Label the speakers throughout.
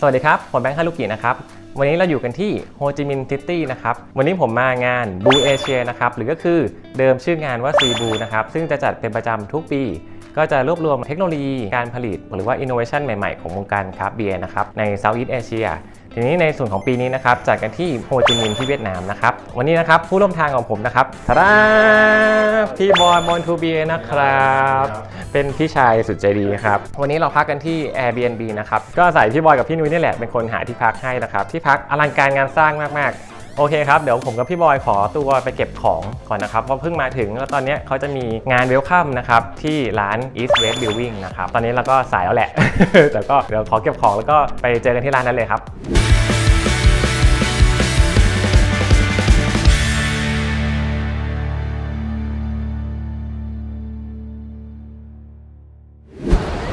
Speaker 1: สวัสดีครับ ผมแบงค์ฮารุกินะครับ วันนี้เราอยู่กันที่โฮจิมินห์ซิตี้นะครับ วันนี้ผมมางานบูเอเชียนะครับ หรือก็คือเดิมชื่องานว่าซีบูนะครับ ซึ่งจะจัดเป็นประจำทุกปี ก็จะรวบรวมเทคโนโลยีการผลิต หรือว่าอินโนเวชันใหม่ๆ ของวงการคราฟเบียร์นะครับ ในเซาท์อีสเอเชีย ทีนี้ในส่วนของปีนี้นะครับจัดกันที่โฮจิมินห์ที่เวียดนามนะครับวันนี้นะครับผู้ร่วมทางของผมนะครับทาราพี่บอยมอนทูเบียนะครับเป็นพี่ชายสุดใจดีครับวันนี้เราพักกันที่ Airbnb นะครับก็ใส่พี่บอยกับพี่นุ้ยนี่แหละเป็นคนหาที่พักให้นะครับที่พักอลังการงานสร้างมากๆ โอเคครับ เดี๋ยวผมกับพี่บอยขอตัวไปเก็บของก่อนนะครับเพราะเพิ่งมาถึงแล้วตอนนี้เขาจะมีงานเวลคัมนะครับที่ร้าน East West Building นะครับตอนนี้เราก็สายแล้วแหละ แต่ก็เดี๋ยวขอเก็บของแล้วก็ไปเจอกันที่ร้านนั้นเลยครับ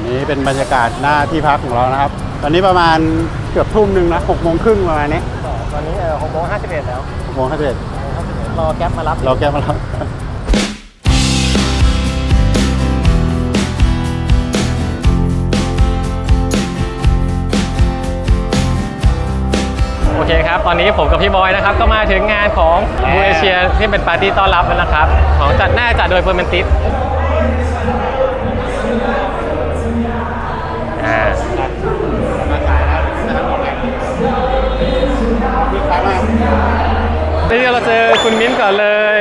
Speaker 2: นนี้เป็นบรรยากาศหน้าที่พักของเรานะครับ ตอนนี้ประมาณเกือบทุ่มหนึ่งนะหกโมงครึ่งประมาณนี้
Speaker 1: ตอนนี้หกโมงห้าสิบเอ็ดแล้ว
Speaker 2: หกโมงห้าสิบเอ็ด
Speaker 1: รอแก๊ปมารับ
Speaker 2: เราแก้มาแล้ว
Speaker 1: โอเคครับ ตอนนี้ผมกับพี่บอยนะครับ ก็มาถึงงานของบูเอเชียที่เป็นปาร์ตี้ต้อนรับแล้วนะครับ ของจัดหน้าจัดโดยเฟอร์เมนติส
Speaker 2: นี่
Speaker 1: เราเจอคุณมิ้นก่อนเลย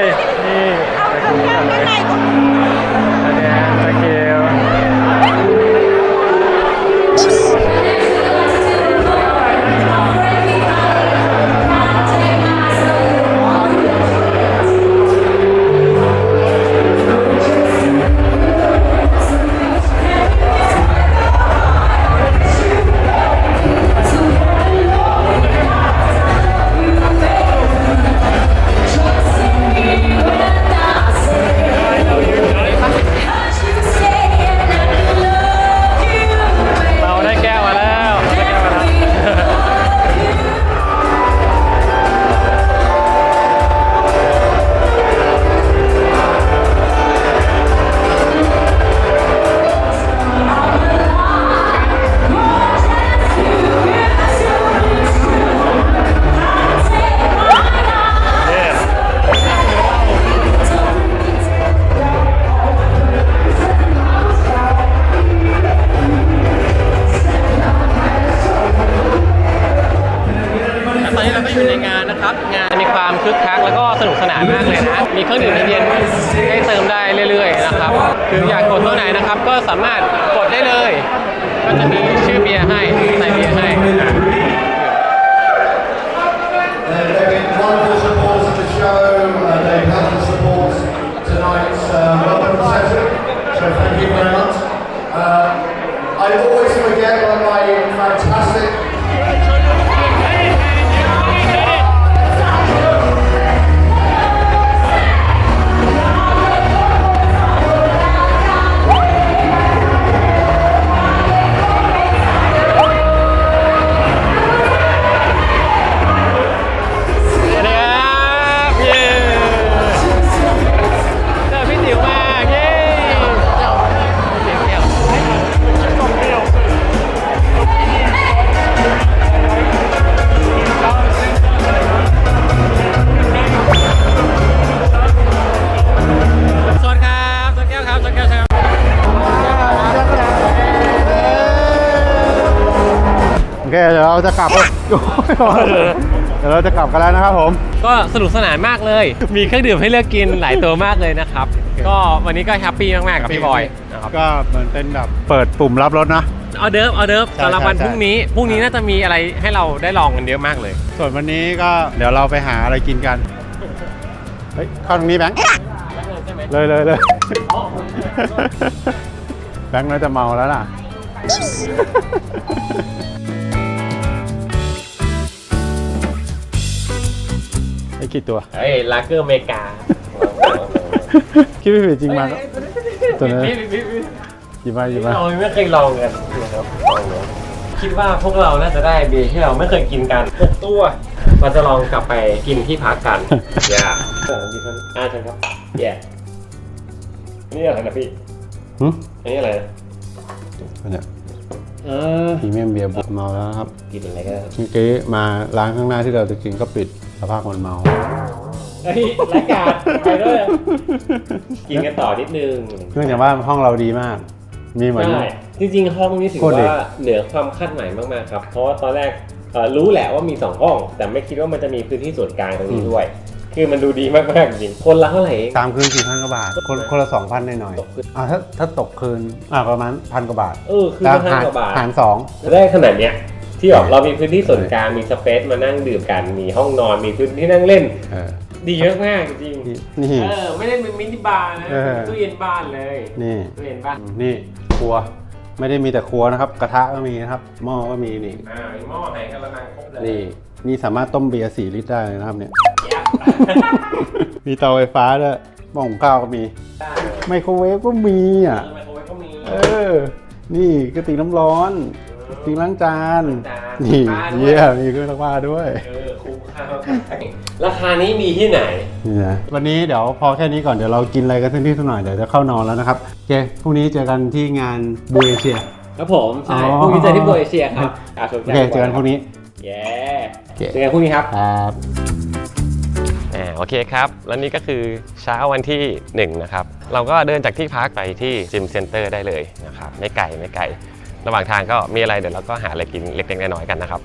Speaker 1: ตอนนี้เราก็อยู่ในงานนะครับ งานมีความคึกคักแล้วก็สนุกสนานมากเลยนะ มีเครื่องดื่มเย็นให้เติมได้เรื่อยๆนะครับ คืออยากกดตัวไหนนะครับ ก็สามารถกดได้เลย ก็จะมีชื่อเบียร์ให้ใส่เบียร์ให้
Speaker 3: อ่ I always forget one of my fantastic
Speaker 1: เค
Speaker 2: เดี๋ยวเราจะกลับโอ้ยเดี๋ยวเราจะกลับกันแล้วนะครับผม
Speaker 1: ก็สนุกสนานมากเลย มีเครื่องดื่มให้เลือกกินหลายตัวมากเลยนะครับ ก็วันนี้ก็แฮปปี้มากๆกับพี่บอยนะครับ
Speaker 2: ก็เหมือนเป็นแบบเปิดปุ่มรับรถนะ
Speaker 1: เอาเดิฟเอาเดิฟ
Speaker 2: ใช่
Speaker 1: สำหรับวัน
Speaker 2: ใช่
Speaker 1: พรุ่งนี้พรุ่งนี้น่าจะมีอะไรให้เราได้ลองกันเยอะมากเลย
Speaker 2: ส่วนวันนี้ก็เดี๋ยวเราไปหาอะไรกินกันเฮ้ยเข้าตรงนี้แบงค์เลยเลยเลยแบงค์น่าจะเมาแล้วล่ะ กี่ตัว
Speaker 1: เฮ้ยลาเกอร์เมกา
Speaker 2: คิดไม่ผิดจริงมาก็ตัวนั้นหยิบมาหยิบมา
Speaker 1: เราไม่เคยลองกันนะครับลองเลยคิดว่าพวกเราน่าจะได้เบียร์ที่เราไม่เคยกินกันหกตัวเราจะลองกลับไปกินที่พักกันอย่าเออดีครับอ่าใช่ครับแย่นี่อะไรนะพี่
Speaker 2: หึ
Speaker 1: อันนี้อะไรนะ
Speaker 2: เนี่ย
Speaker 1: เออ
Speaker 2: พรีเมียมเบียร์บุกเมาแล้วนะครับ
Speaker 1: กินอะไรก็
Speaker 2: เมื่อกี้มาร้านข้างหน้าที่เราจะกินก็ปิดส ภาพคนเมา
Speaker 1: เฮ้ยรายการไปด้วยกินกันต่อนิดนึง
Speaker 2: เนื่องจากว่าห้องเราดีมาก มีเหมือน
Speaker 1: ใช่ จริง ๆ ห้องนี้ถือ
Speaker 2: โคตรดี
Speaker 1: ว่าเหนือความคาดหมายมากๆครับ เพราะว่าตอนแรกเอ่อรู้แหละว่ามี2ห้อง แต่ไม่คิดว่ามันจะมีพื้นที่ส่วนกลางตรงนี้ด้วย คือมันดูดีมากๆจริงคนละเท่าไหร่เอง
Speaker 2: ตามคืนสี่พันกว่าบาท คนคนละสองพันหน่อย
Speaker 1: ตกคืน
Speaker 2: ๆอ่าถ้าถ้าตกคืนอ่าประมาณพันกว่าบาท
Speaker 1: เออคือ
Speaker 2: แต่
Speaker 1: ละห้า
Speaker 2: หาร
Speaker 1: กว่าบาท
Speaker 2: หารสอง
Speaker 1: ได้ขนาดเนี้ย ที่แบบเรามีพื้นที่ส่วนกลางมีสเปซมานั่งดื่มกันมีห้องนอนมีพื้นที่นั่งเล่น
Speaker 2: เออ
Speaker 1: ดีมากๆจริง
Speaker 2: นี่นี่
Speaker 1: ๆเออไม่ได้เป็นมินิบาร์นะ
Speaker 2: เออ
Speaker 1: ตู้เย็นบ้านเลย
Speaker 2: นี่
Speaker 1: ตู้เย็นบ้าน
Speaker 2: นี่ครัวไม่ได้มีแต่ครัวนะครับ กระทะก็มีนะครับ หม้อก็มีนี่
Speaker 1: อ่ามีหม้อไหนกระมังครบเลย
Speaker 2: นี่นี่สามารถต้มเบียร์สี่ลิตรได้เลยนะครับเนี่ยมีเตาไฟฟ้าด้วยหม้อหุงข้าวก็มี
Speaker 1: ได้
Speaker 2: ไมโครเวฟก็มีอะ
Speaker 1: ไมโครเวฟก็มี
Speaker 2: เออ นี่กระติกน้ำร้อนกระติกล้างจาน
Speaker 1: จาน
Speaker 2: นี่
Speaker 1: ผ้าด้วย
Speaker 2: เยี่ยมีเครื่องซักผ้าด้วย
Speaker 1: เออคุ้มค่ามากราคานี้มีที่ไหน
Speaker 2: นี่นะวันนี้เดี๋ยวพอแค่นี้ก่อนเดี๋ยวเรากินอะไรกันสักนิดสักหน่อยเดี๋ยวจะเข้านอนแล้วนะครับโอเคพรุ่งนี้เจอกันที่งานบูเอเชีย
Speaker 1: ครับผมใช่
Speaker 2: อ๋อ
Speaker 1: พรุ่งนี้เจอที่โบเอเชียครับะชม
Speaker 2: โอเคเจอกันพรุ่งนี้
Speaker 1: เย้
Speaker 2: โอเค
Speaker 1: เจอกันพรุ่งนี้ครับ
Speaker 2: ครับ
Speaker 1: อ่าโอเคครับ แล้วนี่ก็คือเช้าวันที่ 1 นะครับ เราก็เดินจากที่พักไปที่จิมเซ็นเตอร์ได้เลยนะครับ ไม่ไกลไม่ไกล ระหว่างทางก็มีอะไรเดี๋ยวเราก็หาอะไรกินเล็กๆน้อยๆกันนะครับ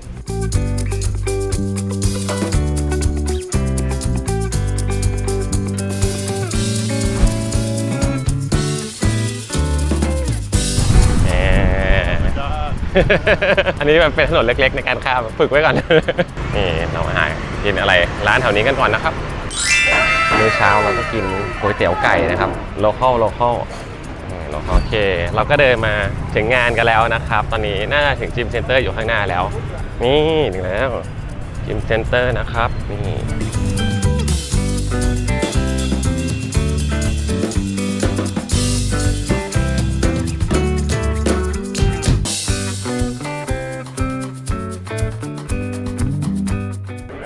Speaker 1: แหมอันนี้มันเป็นถนนเล็กๆ ในการข้ามฝึกไว้ก่อน นี่เรามาหากินอะไรร้านแถวนี้กันก่อนนะครับมื้อเช้าเราก็กินก๋วยเตี๋ยวไก่นะครับโลคอลโลคอล โอลโอเค เราก็เดินมาถึงงานกันแล้วนะครับ ตอนนี้น่าจะถึงจิมเซ็นเตอร์อยู่ข้างหน้าแล้ว นี่ถึงแล้วจิมเซ็นเตอร์นะครับนี่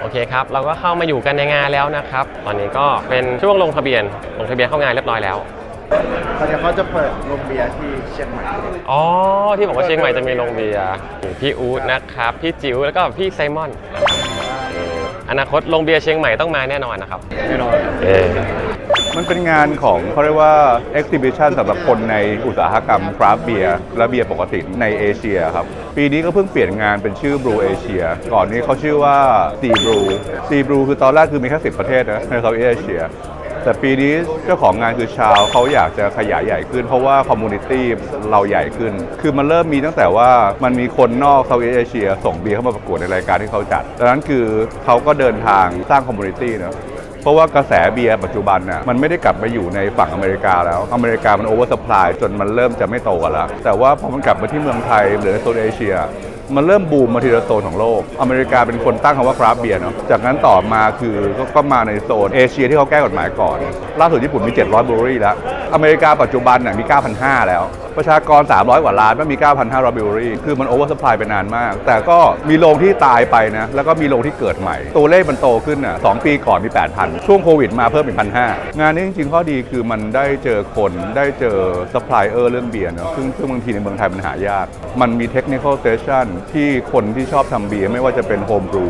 Speaker 1: โอเคครับเราก็เข้ามาอยู่กันในงานแล้วนะครับ ตอนนี้ก็เป็นช่วงลงทะเบียน ลงทะเบียนเข้างานเรียบร้อยแล้ว
Speaker 4: ตอนนี้เขาจะเปิดโรงเบียร์ที่เชียงใหม่
Speaker 1: อ๋อ ที่บอกว่าเชียงใหม่จะมีโรงเบียร์พี่อู๊ดนะครับ พี่จิ๋วแล้วก็พี่ไซมอนนะครับเอออนาคตโรงเบียร์เชียงใหม่ต้องมาแน่นอนนะครับ
Speaker 4: แน่นอน
Speaker 1: เออ
Speaker 5: มันเป็นงานของเขาเรียกว่า exhibition สำหรับคนในอุตสาหกรรมคราฟต์เบียร์และเบียร์ปกติในเอเชียครับ ปีนี้ก็เพิ่งเปลี่ยนงานเป็นชื่อ Brew Asia ก่อนนี้เขาชื่อว่า Sea Brew Sea Brew คือตอนแรกคือมีแค่10 ประเทศนะในเซาท์เอเชีย แต่ปีนี้เจ้าของงานคือชาวเขาอยากจะขยายใหญ่ขึ้น เพราะว่าคอมมูนิตี้เราใหญ่ขึ้น คือมันเริ่มมีตั้งแต่ว่ามันมีคนนอกเซาท์เอเชีย ส่งเบียร์เข้ามาประกวดในรายการที่เขาจัดดังนั้นคือเขาก็เดินทางสร้างคอมมูนิตี้เนอะเพราะว่ากระแสเบียร์ปัจจุบันน่ะมันไม่ได้กลับมาอยู่ในฝั่งอเมริกาแล้ว อเมริกามันโอเวอร์สปายจนมันเริ่มจะไม่โตกันแล้ว แต่ว่าพอมันกลับมาที่เมืองไทยหรือโซนเอเชีย มันเริ่มบูมมาทีละโซนของโลก อเมริกาเป็นคนตั้งคำว่าคราฟเบียร์เนาะ จากนั้นต่อมาคือก็ก็มาในโซนเอเชียที่เขาแก้กฎหมายก่อน ล่าสุดญี่ปุ่นมี 700บรูรี่แล้ว อเมริกาปัจจุบันน่ะมี 9,500 แล้ว ประชากร 300 กว่าล้านมันมี 9,500บิลรี่คือมันโอเวอร์สปายไปนานมาก แต่ก็มีโรงที่ตายไปนะ แล้วก็มีโรงที่เกิดใหม่ ตัวเลขมันโตขึ้นอะสองปีก่อนมี 8,000 ช่วงโควิดมาเพิ่มเป็น1,500 งานนี้จริงๆ ข้อดีคือมันได้เจอคนได้เจอซัพพลายเออร์เรื่องเบียร์เนอะซึ่งซึ่งบางทีในเมืองไทยมันหายาก มันมีเทคนิคอลสเตชันที่คนที่ชอบทำเบียร์ไม่ว่าจะเป็นโฮมบรู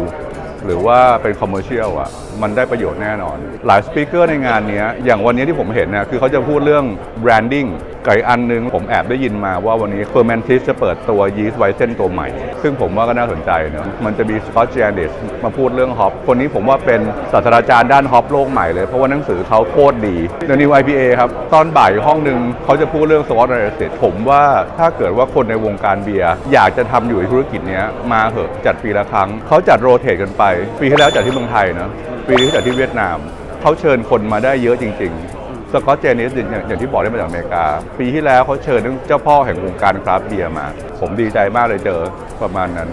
Speaker 5: หรือว่าเป็นคอมเมอร์เชียลอะมันได้ประโยชน์แน่นอน หลายสปีกเกอร์ในงานนี้อย่างวันนี้ที่ผมเห็นนะคือเขาจะพูดเรื่อง branding กับอีกอันหนึงผมแอบได้ยินมาว่าวันนี้ Fermentis จะเปิดตัวยีสต์ไวเซนตัวใหม่ ซึ่งผมว่าก็น่าสนใจเนะมันจะมีสกอตเจนดิสมาพูดเรื่องฮอปคนนี้ผมว่าเป็นศาสตราจารย์ด้านฮอปโลกใหม่เลยเพราะว่าหนังสือเขาโคตรดี The New IPA ครับตอนบ่ายห้องหนึ่งเขาจะพูดเรื่องสกอตเจนดิสผมว่าถ้าเกิดว่าคนในวงการเบียร์อยากจะทำอยู่ในธุรกิจนี้มาเหอะจัดปีละครั้งเขาจัดโรเตทกันไป ปีที่แล้วจัดที่เมืองไทยนะปีนี้จัดที่เวียดนามเขาเชิญคนมาได้เยอะจริง ๆ สกอตเจนิสอย่างอย่างที่บอกได้มาจากอเมริกา ปีที่แล้วเขาเชิญเจ้าพ่อแห่งวงการคราฟต์เบียร์มา ผมดีใจมากเลยเจอประมาณนั้น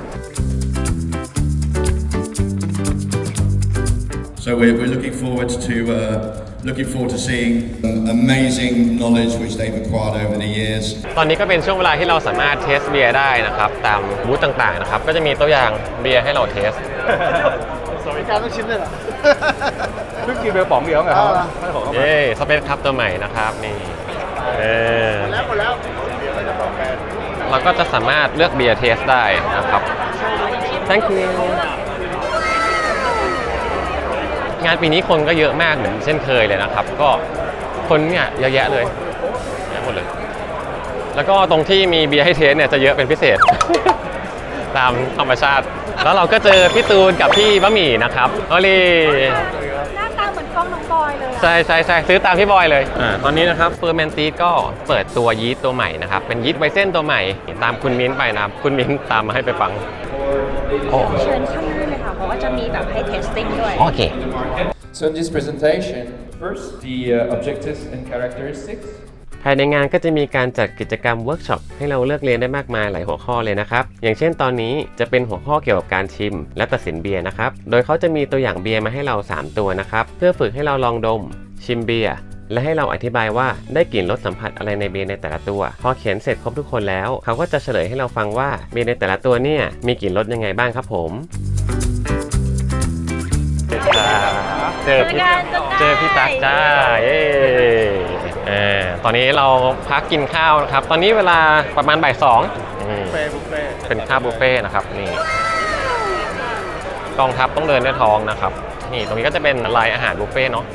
Speaker 3: So we're, we're looking forward to uh, looking forward to seeing um, amazing knowledge which they've acquired over the years.
Speaker 1: ตอนนี้ก็เป็นช่วงเวลาที่เราสามารถเทสเบียร์ได้นะครับ ตามบูธต่างๆนะครับ ก็จะมีตัวอย่างเบียร์ให้เราเทส
Speaker 4: สวัสดิการต้องชิ้นเลยเหรอ
Speaker 5: เพิ่งกินไปป๋องเดียวไงครับไม่ของ
Speaker 1: เย้สเปซครับตัวใหม่นะครับนี่เออ
Speaker 4: แล้วหมดแล้ว
Speaker 1: โเราก็จะสามารถเลือกเบียร์เทสได้นะครับ thank you งานปีนี้คนก็เยอะมากเหมือนเช่นเคยเลยนะครับ ก็คนเนี่ยเยอะแยะเลยเยอะหมดเลย แล้วก็ตรงที่มีเบียร์ให้เทสเนี่ยจะเยอะเป็นพิเศษ ตามธรรมชาติ แล้วเราก็เจอพี่ตูนกับพี่บะหมี่นะครับโอลี
Speaker 6: หน้าตาเหมือนกล้องน้องบอยเลยอะ
Speaker 1: ใช่ใช่ใช่ซื้อตามพี่บอยเลยอ่าตอนนี้นะครับเฟอร์เมนตีก็เปิดตัวยีสต์ตัวใหม่นะครับ เป็นยีสต์ไวเส้นตัวใหม่ ตามคุณมิ้นท์ไปนะครับคุณมิ้นท์ตามมาให้ไปฟังโอ้
Speaker 6: เชิญข้างหน้าเลยค่ะเพราะว่าจะมีแบบให้เทสติ้งด้วย
Speaker 1: โอเค
Speaker 7: So in this presentation, first the uh, objectives and characteristics.
Speaker 1: ภายในงานก็จะมีการจัดกิจกรรมเวิร์กช็อปให้เราเลือกเรียนได้มากมายหลายหัวข้อเลยนะครับ อย่างเช่นตอนนี้จะเป็นหัวข้อเกี่ยวกับการชิม และตัดสินเบียร์นะครับ โดยเขาจะมีตัวอย่างเบียร์มาให้เรา 3 ตัวนะครับ เพื่อฝึกให้เราลองดม ชิมเบียร์และให้เราอธิบายว่าได้กลิ่นรสสัมผัสอะไรในเบียร์ในแต่ละตัว พอเขียนเสร็จครบทุกคนแล้ว เขาก็จะเฉลยให้เราฟังว่าเบียร์ในแต่ละตัวเนี่ยมีกลิ่นรสยังไงบ้างครับผมเจอพี่เจอพี่ตั๊กจ้าเย้ เออตอนนี้เราพักกินข้าวนะครับ ตอนนี้เวลาประมาณบ่ายสองอืมเป็นข้าวบุฟเฟ่ต์นะครับนี่กองทัพต้องเดินด้วยท้องนะครับ นี่ตรงนี้ก็จะเป็นลายอาหารบุฟเฟ่ต์เนาะ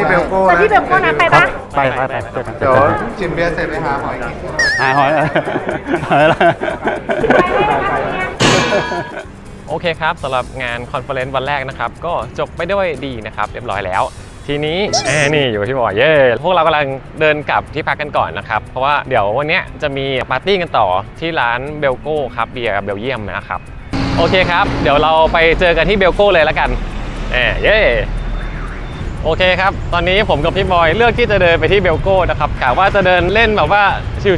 Speaker 4: ที่เบลโก้
Speaker 6: แต่ที่เบลโก้นะไปปะ
Speaker 2: ไปไปไปเจอกัน
Speaker 4: เดี๋ยวชิมเบียร์เสร็จไปหาหอยกิน
Speaker 2: หายหอยหอยละ
Speaker 1: โอเคครับสำหรับงานคอนเฟอเรนซ์วันแรกนะครับ ก็จบไปด้วยดีนะครับ เรียบร้อยแล้ว ทีนี้แอนี่อยู่ที่บอยเย่พวกเรากำลังเดินกลับที่พักกันก่อนนะครับ เพราะว่าเดี๋ยววันเนี้ยจะมีปาร์ตี้กันต่อที่ร้านเบลโก้ครับเบียร์เบลเยียมนะครับ โอเคครับ เดี๋ยวเราไปเจอกันที่เบลโก้เลยแล้วกันแอเย่ โอเคครับ ตอนนี้ผมกับพี่บอยเลือกที่จะเดินไปที่เบลโก้นะครับกะว่าจะเดินเล่นแบบว่า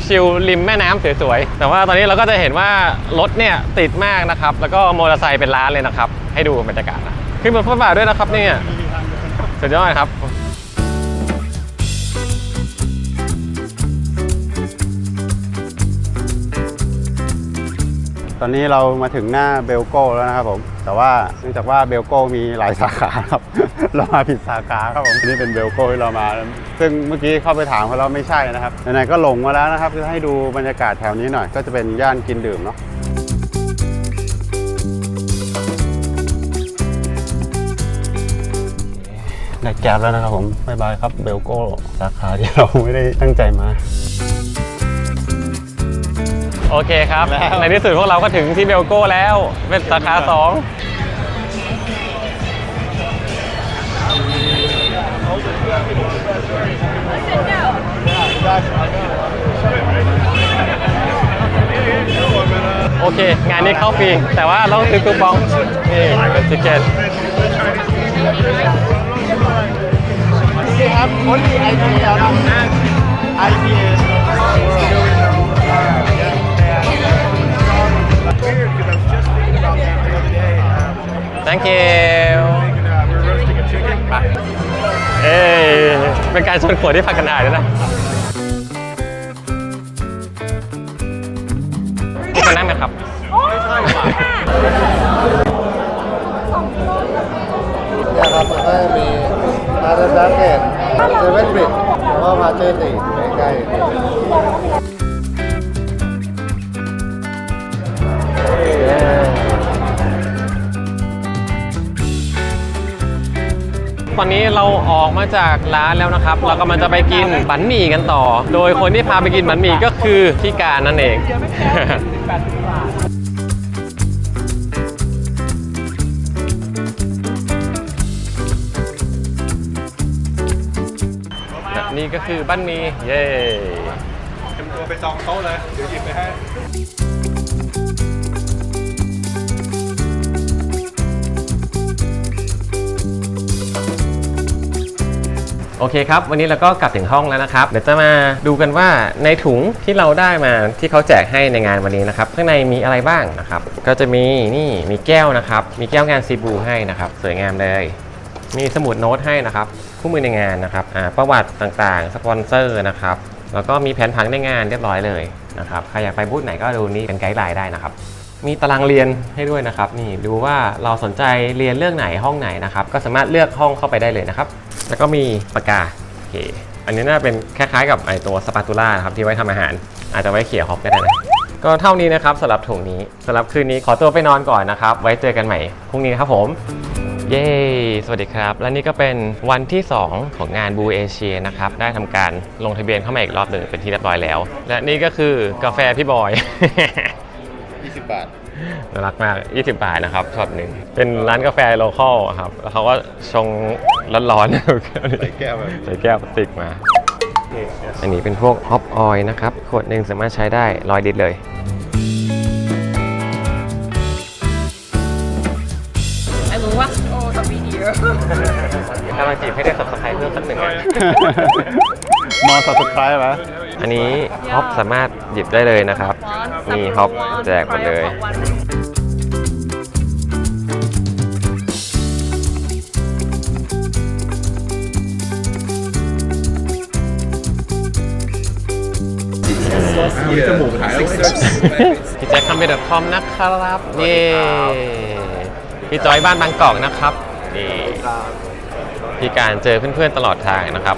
Speaker 1: ชิลๆริมแม่น้ำสวยๆ แต่ว่าตอนนี้เราก็จะเห็นว่ารถเนี่ยติดมากนะครับ แล้วก็มอเตอร์ไซค์เป็นล้านเลยนะครับ ให้ดูบรรยากาศนะขึ้นบนฟุตบาทด้วยนะครับเนี่ยสุดยอดครับ
Speaker 2: ตอนนี้เรามาถึงหน้าเบลโก้แล้วนะครับผม แต่ว่าเนื่องจากว่าเบลโก้มีหลายสาขาครับ เรามาผิดสาขาครับผมอันนี้เป็นเบลโก้ที่เรามา ซึ่งเมื่อกี้เข้าไปถามเขาแล้วไม่ใช่นะครับไหนๆก็หลงมาแล้วนะครับจะให้ดูบรรยากาศแถวนี้หน่อย ก็จะเป็นย่านกินดื่มเนาะได้แก๊บแล้วนะครับผมบายบายครับเบลโก้สาขาที่เราไม่ได้ตั้งใจมา
Speaker 1: โอเคครับในที่สุดพวกเราก็ถึงที่เบลโก้แล้ว เป็นสาขาสองโอเค งานนี้เข้าฟรี แต่ว่าเราต้องซื้อคูปองนี่เป็นติเกต
Speaker 4: ครับคนที่ไอพีเอลไอพี เอ
Speaker 1: thank you เอ้ยเป็นการชนขวดที่พักกันได้ด้วยนะมีคนนั่งไหมครับ
Speaker 4: เนี่ยครับมันก็จะมีมาเดอร์ดักเกตเซเว่นบริดแล้วก็มาเจอร์ตีใกล้ๆ
Speaker 1: ตอนนี้เราออกมาจากร้านแล้วนะครับ เรากำลังจะไปกินบันหมี่กันต่อ โดยคนที่พาไปกินบันหมี่ก็คือพี่การนั่นเองและนี่ก็คือบันหมี่เย้
Speaker 5: ตัวไปจองโต๊ะเลย เดี๋ยวหยิบไปให้
Speaker 1: โอเคครับ วันนี้เราก็กลับถึงห้องแล้วนะครับ เดี๋ยวจะมาดูกันว่าในถุงที่เราได้มาที่เขาแจกให้ในงานวันนี้นะครับ ข้างในมีอะไรบ้างนะครับ ก็จะมีนี่มีแก้วนะครับ มีแก้วงานซีบูให้นะครับ สวยงามเลย มีสมุดโน้ตให้นะครับคู่มือในงานนะครับอ่าประวัติต่างๆ สปอนเซอร์นะครับ แล้วก็มีแผนผังในงานเรียบร้อยเลยนะครับใครอยากไปบูธไหนก็ดูนี่เป็นไกด์ไลน์ได้นะครับมีตารางเรียนให้ด้วยนะครับ นี่ดูว่าเราสนใจเรียนเรื่องไหนห้องไหนนะครับ ก็สามารถเลือกห้องเข้าไปได้เลยนะครับ แล้วก็มีปากกาโอเคอันนี้น่าเป็นคล้ายๆกับไอตัวสปาตูล่าครับที่ไว้ทำอาหาร อาจจะไว้เขี่ยฮอกก็ได้นะก็เท่านี้นะครับสำหรับถุงนี้สำหรับคืนนี้ขอตัวไปนอนก่อนนะครับ ไว้เจอกันใหม่พรุ่งนี้ครับผมเย้ สวัสดีครับ และนี่ก็เป็นวันที่ 2 ของงานบูเอเชียนะครับ ได้ทำการลงทะเบียนเข้ามาอีกรอบหนึ่งเป็นที่เรียบร้อยแล้ว และนี่ก็คือกาแฟพี่บอย
Speaker 2: 20 บาท
Speaker 1: น่ารักมาก 20 บาทนะครับช็อตหนึ่งเป็นร้านกาแฟโลคอลครับ แล้วเขาก็ชงร้อนๆ
Speaker 2: ใส่แก้วแบบ
Speaker 1: ใส่แก้วพลาสติกมา อันนี้เป็นพวกฮอปออยนะครับ ขวดหนึ่งสามารถใช้ได้ร้อยลิตรเลย
Speaker 6: ไอ้รู้ว่าโอ้ต้องมีเยอะ
Speaker 1: กำลังจีบให้ได้สับสไครเพิ่มสักหนึ่งอัน
Speaker 2: มอสับสไครต์ไหม
Speaker 1: อันนี้ฮอปสามารถหยิบได้เลยนะครับมีฮอปแจกหมดเลยพี่แจ็คคัมเบดคอมนะครับเย่พี่จอยบ้านบางกอกนะครับนี่พี่การเจอเพื่อนๆตลอดทางนะครับ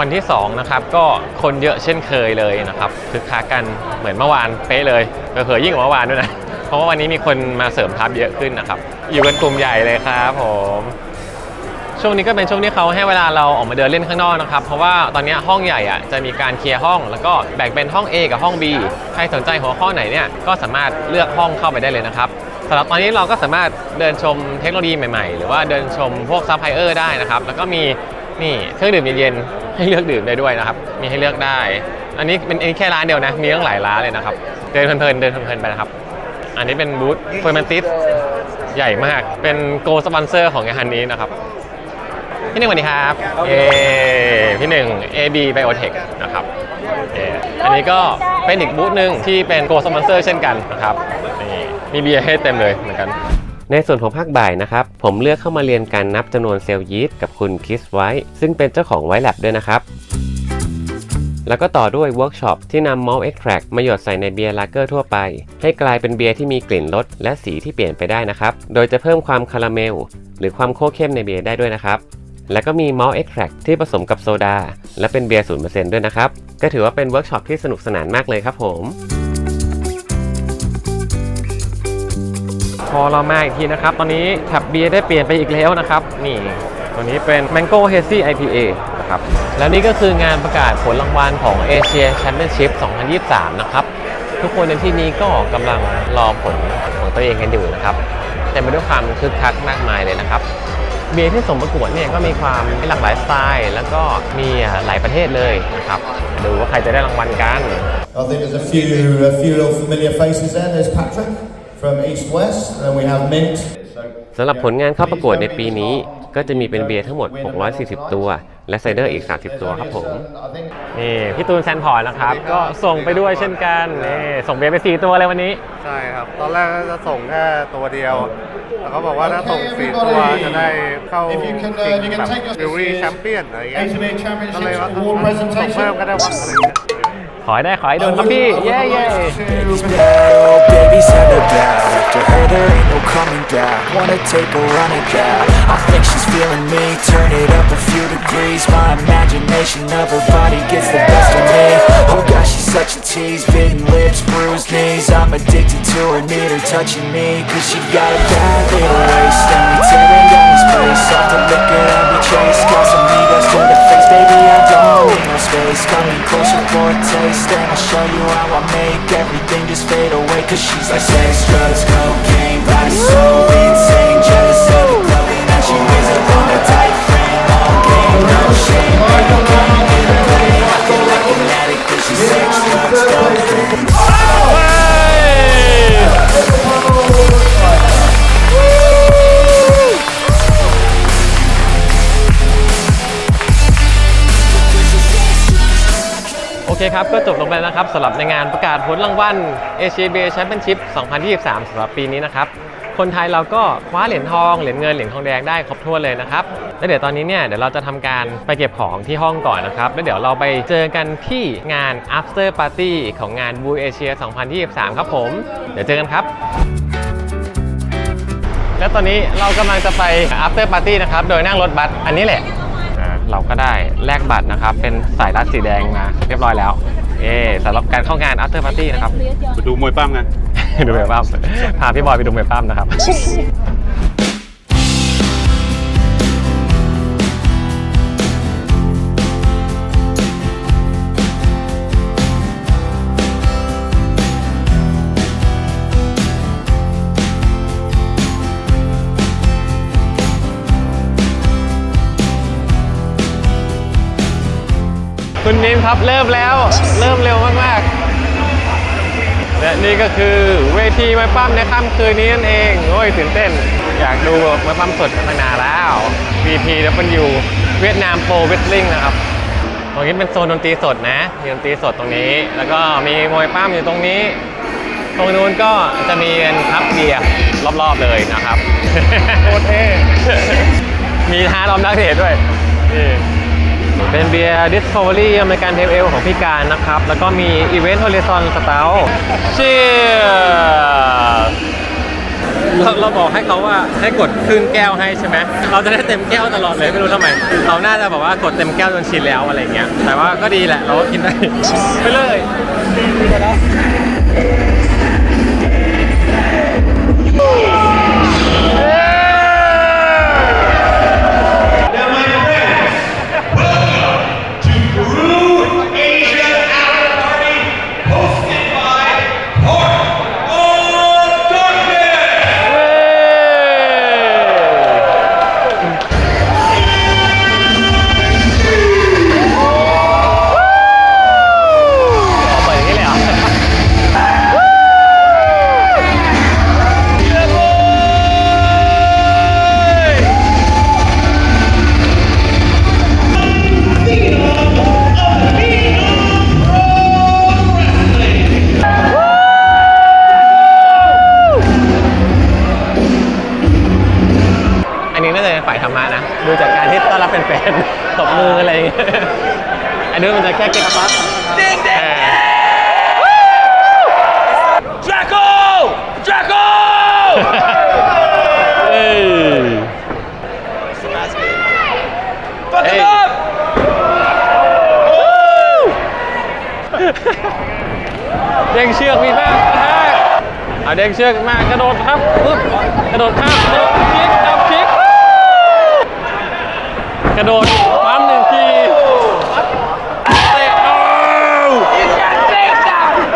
Speaker 1: วันที่2นะครับก็คนเยอะเช่นเคยเลยนะครับคึกคักกันเหมือนเมื่อวานเป๊ะเลยเผลอๆยิ่งกว่าเมื่อวานด้วยนะเพราะว่าวันนี้มีคนมาเสริมทัพเยอะขึ้นนะครับอยู่กันกลุ่มใหญ่เลยครับผมช่วงนี้ก็เป็นช่วงที่เขาให้เวลาเราออกมาเดินเล่นข้างนอกนะครับ เพราะว่าตอนนี้ห้องใหญ่อะจะมีการเคลียร์ห้อง แล้วก็แบ่งเป็นห้อง A กับห้อง B ใครสนใจหัวข้อไหนเนี่ยก็สามารถเลือกห้องเข้าไปได้เลยนะครับสำหรับตอนนี้เราก็สามารถเดินชมเทคโนโลยีใหม่ๆ หรือว่าเดินชมพวกซัพพลายเออร์ได้นะครับ แล้วก็มี นี่เครื่องดื่มเย็นๆให้เลือกดื่มได้ด้วยนะครับ มีให้เลือกได้ อันนี้เป็นอันนี้แค่ร้านเดียวนะ มีตั้งหลายร้านเลยนะครับ เดินเพลินๆเดินเพลินๆไปนะครับ อันนี้เป็นบูธเฟอร์มันติสใหญ่มาก เป็นโกสปอนเซอร์ของงานนี้นะครับ พี่หนึ่งสวัสดีครับ เอพี่หนึ่ง AB Biotech นะครับเออันนี้ก็เป็นอีกบูธหนึ่งที่เป็นโกสปอนเซอร์เช่นกันนะครับนี่มีเบียร์ให้เต็มเลยเหมือนกัน ในส่วนของภาคบ่ายนะครับ ผมเลือกเข้ามาเรียนการนับจำนวนเซลล์ยีสต์กับคุณคิสไว้ ซึ่งเป็นเจ้าของไวแลบด้วยนะครับ แล้วก็ต่อด้วยเวิร์กช็อปที่นำมอลเอ็กแทรกมาหยดใส่ในเบียร์ลาเกอร์ทั่วไป ให้กลายเป็นเบียร์ที่มีกลิ่นรสและสีที่เปลี่ยนไปได้นะครับ โดยจะเพิ่มความคาราเมล หรือความโค้เข้มในเบียร์ได้ด้วยนะครับ แล้วก็มีมอลเอ็กแทรกที่ผสมกับโซดาและเป็นเบียร์ศูนย์เปอร์เซ็นต์ด้วยนะครับ ก็ถือว่าเป็นเวิร์กช็อปที่สนุกสนานมากเลยครับผม พอเรามาอีกทีนะครับ ตอนนี้แท็บเบียร์ได้เปลี่ยนไปอีกแล้วนะครับ นี่ ตัวนี้เป็น Mango Hazy IPA นะครับ แล้วนี่ก็คืองานประกาศผลรางวัลของ Asia Championship 2023 นะครับ ทุกคนในที่นี้ก็กำลังรอผลของตัวเองกันอยู่นะครับเต็มไปด้วยความคึกคักมากมายเลยนะครับ เบียร์ที่ส่งประกวดเนี่ยก็มีความหลากหลายสไตล์ แล้วก็มีหลายประเทศเลยนะครับ ดูว่าใครจะได้รางวัลกัน
Speaker 3: I think there's a few, a few little familiar faces there. There's Patrick from East West, and we have Mint.
Speaker 1: สำหรับผลงานเข้าประกวดในปีนี้ ก็จะมีเป็นเบียร์ทั้งหมด 640 ตัว และไซเดอร์อีก 30 ตัวครับผม นี่พี่ตูนแซนพอร์ตนะครับ ก็ส่งไปด้วยเช่นกันนี่ส่งเบียร์ไป 4 ตัวเลยวันนี้
Speaker 2: ใช่ครับ ตอนแรกจะส่งแค่ตัวเดียวแต่เขาบอกว่าถ้าส่งสี่ตัวจะได้เข้า
Speaker 3: If you can,
Speaker 2: ชิ
Speaker 3: uh,
Speaker 2: ง
Speaker 3: you
Speaker 2: แบ
Speaker 3: can
Speaker 2: บ
Speaker 3: take us
Speaker 2: บิวรี่
Speaker 3: this
Speaker 2: แชมเปี้ยนอะไรเงี้ย
Speaker 3: ATV
Speaker 2: ก็เลย
Speaker 3: Championships
Speaker 2: ว่า
Speaker 3: award
Speaker 2: ส่งเพิ่ม
Speaker 3: presentation.
Speaker 2: ก็ได้วันอะไรเงี้ย
Speaker 1: ขอให้ได้ขอให้โดนครับพี่ เย้เย้
Speaker 8: Coming down Wanna take a run at that? I think she's feeling me. Turn it up a few degrees. My imagination of her body gets the best of me. Oh gosh, she's such a tease. Bitten lips, bruised knees. I'm addicted to her, need her touching me. Cause she got a bad little waist. And we tearing down this place. Off the liquor that we chase. Got some egos to the face, baby. I don't need no space. Coming closer for a taste. And I'll show you how I make everything just fade away. Cause she's like sex, drugs, cocaine. Shame
Speaker 1: on me. นะครับสำหรับในงานประกาศผลรางวัลเอเชียเบย์แชมเปี้ยนชิพ2023สำหรับปีนี้นะครับ คนไทยเราก็คว้าเหรียญทองเหรียญเงินเหรียญทองแดงได้ครบถ้วนเลยนะครับ แล้วเดี๋ยวตอนนี้เนี่ยเดี๋ยวเราจะทำการไปเก็บของที่ห้องก่อนนะครับ แล้วเดี๋ยวเราไปเจอกันที่งาน after party ของงาน Blue Asia 2023 ครับผม เดี๋ยวเจอกันครับแล้วตอนนี้เรากำลังจะไป after party นะครับ โดยนั่งรถบัส อันนี้แหละ เราก็ได้แลกบัตรนะครับ เป็นสายรัดสีแดงมาเรียบร้อยแล้ว เอ๊สำหรับการเข้างาน after party นะครับ
Speaker 2: ไปดูมวยปั้มกัน
Speaker 1: ดูมวยปั้มพาพี่บอยไปดูมวยปั้มนะครับ คุณนิมครับเริ่มแล้วเริ่มเร็วมากๆ และนี่ก็คือเวทีไม้ปั้มในค่ำคืนนี้นั่นเองโอ้ยตื่นเต้น อยากดูไม้ปั้มสดมานานแล้ว VPW เวียดนามโปรเวสลิงนะครับตรงนี้เป็นโซนดนตรีสดนะมีดนตรีสดตรงนี้ แล้วก็มีมวยปั้มอยู่ตรงนี้ ตรงนู้นก็จะมีเป็นคัพเบียร์รอบๆเลยนะครับโคตรเท่มีท้าล้อมนักเทศด้วยนี่ เป็นเบียร์ Discovery อเมริกันเทลเอลของพี่การนะครับ แล้วก็มีอีเวนต์ Horizon Stout เชียเราเราบอกให้เขาว่าให้กดครึ่งแก้วให้ใช่ไหมเราจะได้เต็มแก้วตลอดเลยไม่รู้ทำไม เราน่าจะบอกว่ากดเต็มแก้วจนชินแล้วอะไรเงี้ย แต่ว่าก็ดีแหละเราก็กินได้ ไปเลย อันนี้มันจะแค่เก็ตปั๊บเด้งเด้ง
Speaker 3: Draco! Draco!
Speaker 1: เอ้ย
Speaker 3: Fuck
Speaker 1: Hey.
Speaker 3: him up!
Speaker 1: เด้งเชือกมีมากกระแทกเอาเด้งเชือกมากระโดดครับปึ๊บกระโดดข้ามกระโดดคลิกดับคลิกกระโดดปั๊มหนึ่งทีเตะโอ้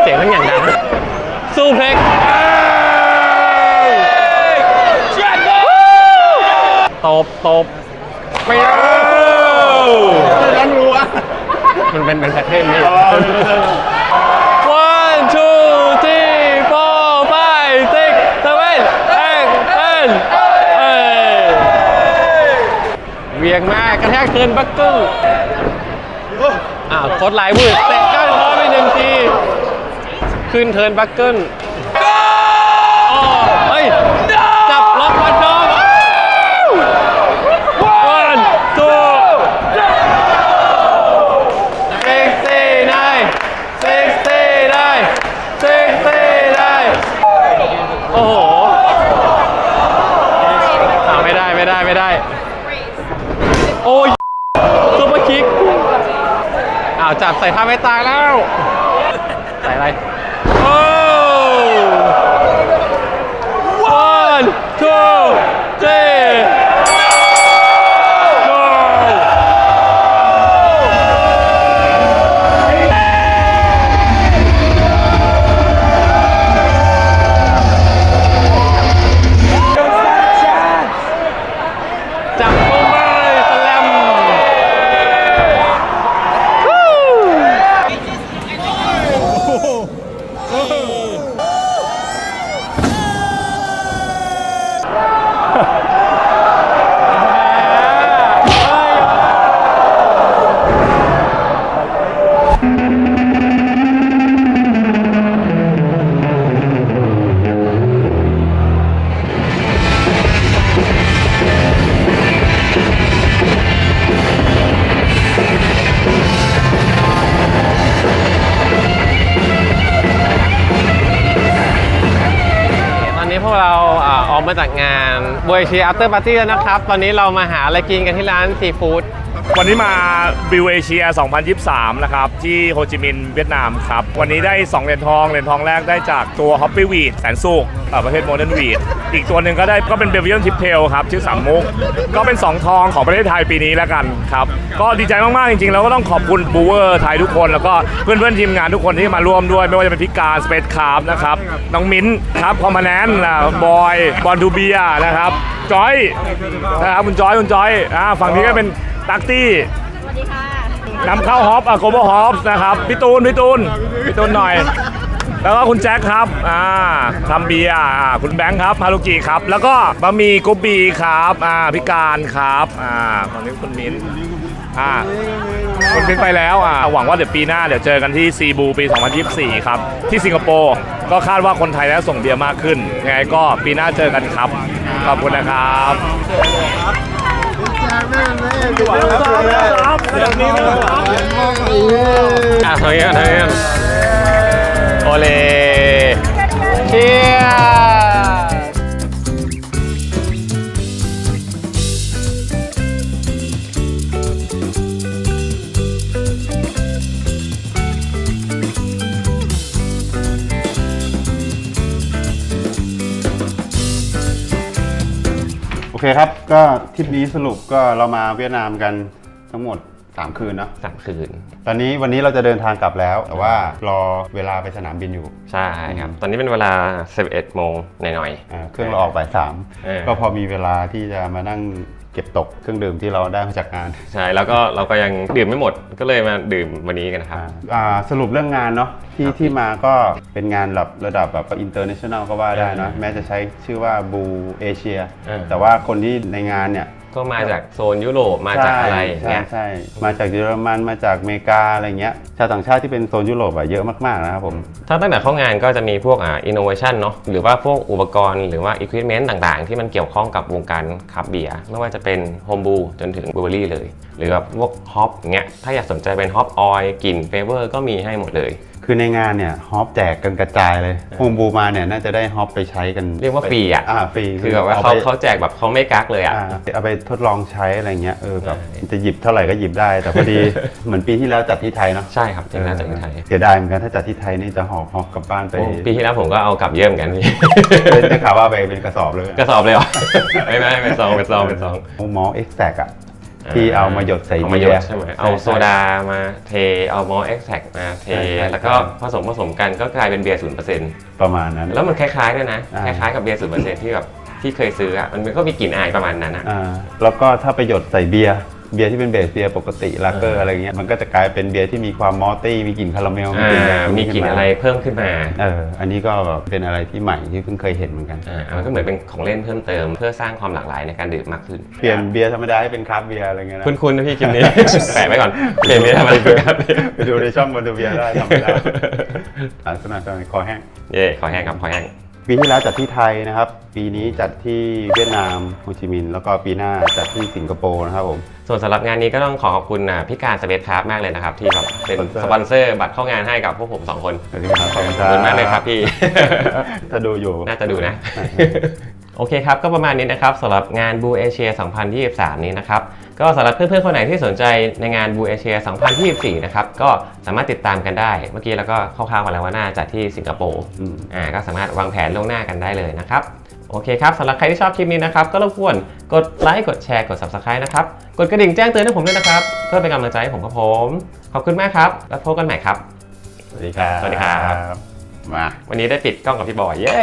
Speaker 1: เสียงมันอย่างดังซูเพล็กซ์ ตบตบไปเอาร้อนรัวมันเป็นเป็นแพทเทิร์นนี่ One, two, three, four, five, six, seven, eight, ten. เอ้ยเวียงมากกระแทกเทิร์นบักเกิ้ลอ่าวโคตรหลายมือเตะก้านคอไปหนึ่งที ขึ้นเทิร์นบักเกิ้ลอ๋อเฮ้ย จับล็อกวันดอม One, two, sixty-nine, sixty-nine, sixty-nine โอ้โหอ่าไม่ได้ไม่ได้ไม่ได้ โอ้ยซุปเปอร์คิกอ้าว จับใส่ท่าไม่ตายแล้ว พวกเราออกมาจากงานบวยชีอัปเตอร์ปาร์ตี้แล้วนะครับ ตอนนี้เรามาหาอะไรกินกันที่ร้านซีฟู้ด
Speaker 9: วันนี้มาบิวเอเชีย 2023 นะครับ ที่โฮจิมินห์เวียดนามครับ วันนี้ได้ 2 เหรียญทอง เหรียญทองแรกได้จากตัวฮอปปี้วีดแสนสุกประเภทโมเดิร์นวีดอีกตัวหนึ่งก็ได้ก็เป็นเบลเยียมทิปเทลครับ ชื่อสามมุก ก็เป็น 2 ทองของประเทศไทยปีนี้แล้วกันครับ ก็ดีใจมาก ๆ จริง ๆ แล้วก็ต้องขอบคุณบูเวอร์ไทยทุกคน แล้วก็เพื่อน ๆ ทีมงานทุกคนที่มาร่วมด้วย ไม่ว่าจะเป็นพิการสเปซคาร์นะครับน้องมิ้นครับคอมมานแนนบอยบอลทูเบียนะครับ จอยนะครับคุณจอยคุณจอยอ่าฝั่งนี้ก็เป็นตักตี้นำเข้าฮอปอะโกลบอลฮอปนะครับพี่ตูนพี่ตูนพี่ตูนหน่อย แล้วก็คุณแจ็คครับอ่าทำเบียร์อ่าคุณแบงค์ครับฮารุกิครับ แล้วก็บะหมี่กุบบีครับอ่าพิการครับอ่าตอนนี้คุณมิ้นอ่าคุณมิ้นไปแล้วอ่าหวังว่าเดี๋ยวปีหน้าเดี๋ยวเจอกันที่ซีบูปี 2024 ครับ ที่สิงคโปร์ก็คาดว่าคนไทยน่าส่งเบียร์มากขึ้นยังไงก็ปีหน้าเจอกันครับ ขอบคุณนะครับ
Speaker 1: อะทางนี้ทางนี้โอเลเชียร์
Speaker 2: อเคครับ ก็ทริปนี้สรุปก็เรามาเวียดนามกันทั้งหมด 3 คืนเนาะ
Speaker 1: สามคืน
Speaker 2: ตอนนี้วันนี้เราจะเดินทางกลับแล้ว แต่ว่ารอเวลาไปสนามบินอยู่
Speaker 1: ใช่ครับ ตอนนี้เป็นเวลา 11โมงหน่อย
Speaker 2: อ่าเครื่องเราออกบ่ายสาม
Speaker 1: เออ
Speaker 2: ก็พอมีเวลาที่จะมานั่ง เก็บตกเครื่องดื่มที่เราได้มาจากงาน
Speaker 1: ๆใช่แล้วก็เราก็ยังดื่มไม่หมดก็เลยมาดื่มวันนี้กันนะครับ
Speaker 2: อ่าอ่าสรุปเรื่องงานเนาะที่ที่มาก็เป็นงานแบบระดับแบบอินเตอร์เนชั่นแนลก็ว่าได้เนอะ
Speaker 1: เออ
Speaker 2: แม้จะใช้ชื่อว่าบูเอเชีย
Speaker 1: เออ
Speaker 2: แต่ว่าคนที่ในงานเนี่ย
Speaker 1: ก็มาจากโซนยุโรปมาจากอะไร
Speaker 2: ใช่
Speaker 1: เงี้ย
Speaker 2: ใช่มาจากเยอรมันมาจากอเมริกาอะไรเงี้ยชาวต่างชาติที่เป็นโซนยุโรปอะเยอะมากๆนะครับผม
Speaker 1: ถ้าตั้งแต่เข้างานก็จะมีพวกอ่าอินโนเวชันเนาะหรือว่าพวกอุปกรณ์หรือว่าอุปกรณ์ต่างๆ ที่มันเกี่ยวข้องกับวงการคับเบียร์ไม่ว่าจะเป็นโฮมบูจนถึงบูเบอรี่เลย หรือแบบพวกฮอปเงี้ยถ้าอยากสนใจเป็นฮอปออยกลิ่นเฟเวอร์ก็มีให้หมดเลย
Speaker 2: คือในงานเนี่ยฮอปแจกกันกระจายเลยโฮมบูมาเนี่ยน่าจะได้ฮอปไปใช้กัน
Speaker 1: เรียกว่าฟรีอะ
Speaker 2: อ่าฟรี
Speaker 1: คือแบบว่า
Speaker 2: อ
Speaker 1: เขา
Speaker 2: ไป
Speaker 1: เขาแจกแบบเขาไม่กักเลยอะ
Speaker 2: อ่าเอาไปทดลองใช้อะไรเงี้ยเออแบบ
Speaker 1: ใช่
Speaker 2: จะหยิบเท่าไหร่ก็หยิบได้ แต่พอดีเหมือนปีที่แล้วจัดที่ไทยเนาะ
Speaker 1: ใช่ครับจริงๆแล้วจากที่ไทย
Speaker 2: เสียดายเหมือนกันถ้าจัดที่ไทยนี่จะหอบฮอปกลับบ้านไป
Speaker 1: โอ้ปีที่แล้วผมก็เอากลับเยี่ยมกันพี่
Speaker 2: ได้ข่าวว่าไปเป็นกระสอบเลย
Speaker 1: กระสอบเลยเหรอไม่ไม่เป็นซองเป็นซองเป็นซอง
Speaker 2: มอเอ็กแซกอะ ที่เอามาหยดใส่
Speaker 1: เอา
Speaker 2: เบี
Speaker 1: มายหยด
Speaker 2: ร์
Speaker 1: ใช่ไหมเอาโซดามาเทเอามอลเอ็กแทกมาเท
Speaker 2: ใช่ใช่
Speaker 1: แล้วก็ผสมผสมกันก็กลายเป็นเบียร์ศูนย์เปอร์เซ็นต์
Speaker 2: ประมาณนั้น
Speaker 1: แล้วมันคล้ายๆด้วยนะ
Speaker 2: อ่า
Speaker 1: คล้ายๆกับเบียร์ศูนย์เปอร์เซ็นต์ที่แบบที่เคยซื้ออะมันก็มีกลิ่นอายประมาณนั้นอะ
Speaker 2: อ่าแล้วก็ถ้าไปหยดใส่เบียร์ เบียร์ที่เป็นเบสเบียร์ปกติลาเกอร์อะไรเงี้ยมันก็จะกลายเป็นเบียร์ที่มีความมอลตี้มีกลิ่นคาราเมล
Speaker 1: อ่า
Speaker 2: ลิ่นแบบ
Speaker 1: มีกลิ่นอะไรเพิ่มขึ้นมา
Speaker 2: เอออันนี้ก็แบบเป็นอะไรที่ใหม่ที่เพิ่งเคยเห็นเหมือนกัน
Speaker 1: อ่ามันก็เหมือนเป็นของเล่นเพิ่มเติม เพื่อสร้างความหลากหลายในการดื่มมากขึ้น
Speaker 2: เปลี่ยนเบียร์ธรรมดาให้เป็นคราฟต์เบียร์อะไรเงี้ยนะ
Speaker 1: คุ้นๆนะพี่คลิปนี้แปะไว้ก่อนเปลี่ยนเบียร์ทำอะไรเพื่อครับ
Speaker 2: ไปดูในช่องบนดูเบียร์ได้ทำไปได้อ่าสนับสนุนคอแห้ง
Speaker 1: เย่ขอแห้งครับขอแห้ง
Speaker 2: ปีที่แล้วจัดที่ไทยนะครับ ปีนี้จัดที่เวียดนามโฮจิมินห์แล้วก็ปีหน้าจัดที่สิงคโปร์นะครับผม
Speaker 1: ส่วนสำหรับงานนี้ก็ต้องขอขอบคุณอะพี่การสเปซคราฟมากเลยนะครับ ที่แบบเป็น
Speaker 2: สปอนเซอร์
Speaker 1: สปอนเซอร์บัตรเข้างานให้กับพวกผมสองคน
Speaker 2: สวัสดีครับขอบคุณ
Speaker 1: ขอบคุณมากเลยครับพี่
Speaker 2: ถ้าดูอยู่
Speaker 1: น่าจะดูนะ โอเคครับ ก็ประมาณนี้นะครับสำหรับงานบูเอเชีย2023 นี้นะครับ ก็สำหรับเพื่อนๆ คนไหนที่สนใจในงานบูเอเชีย2024 นะครับ ก็สามารถติดตามกันได้ เมื่อกี้เราก็คร่าวๆมาแล้วว่าน่าจะที่สิงคโปร์
Speaker 2: อืม
Speaker 1: อ่า ก็สามารถวางแผนล่วงหน้ากันได้เลยนะครับ โอเคครับสำหรับใครที่ชอบคลิปนี้นะครับ ก็รบกวนกดไลค์ กดแชร์ กด subscribe นะครับ กดกระดิ่งแจ้งเตือนให้ผมด้วยนะครับ เพื่อเป็นกำลังใจให้ผมครับผม ขอบคุณมากครับ แล้วพบกันใหม่ครับ
Speaker 2: สวัสดีครับ
Speaker 1: สวัสดีครับ
Speaker 2: มา
Speaker 1: วันนี้ได้ปิดกล้องกับพี่บอย เย้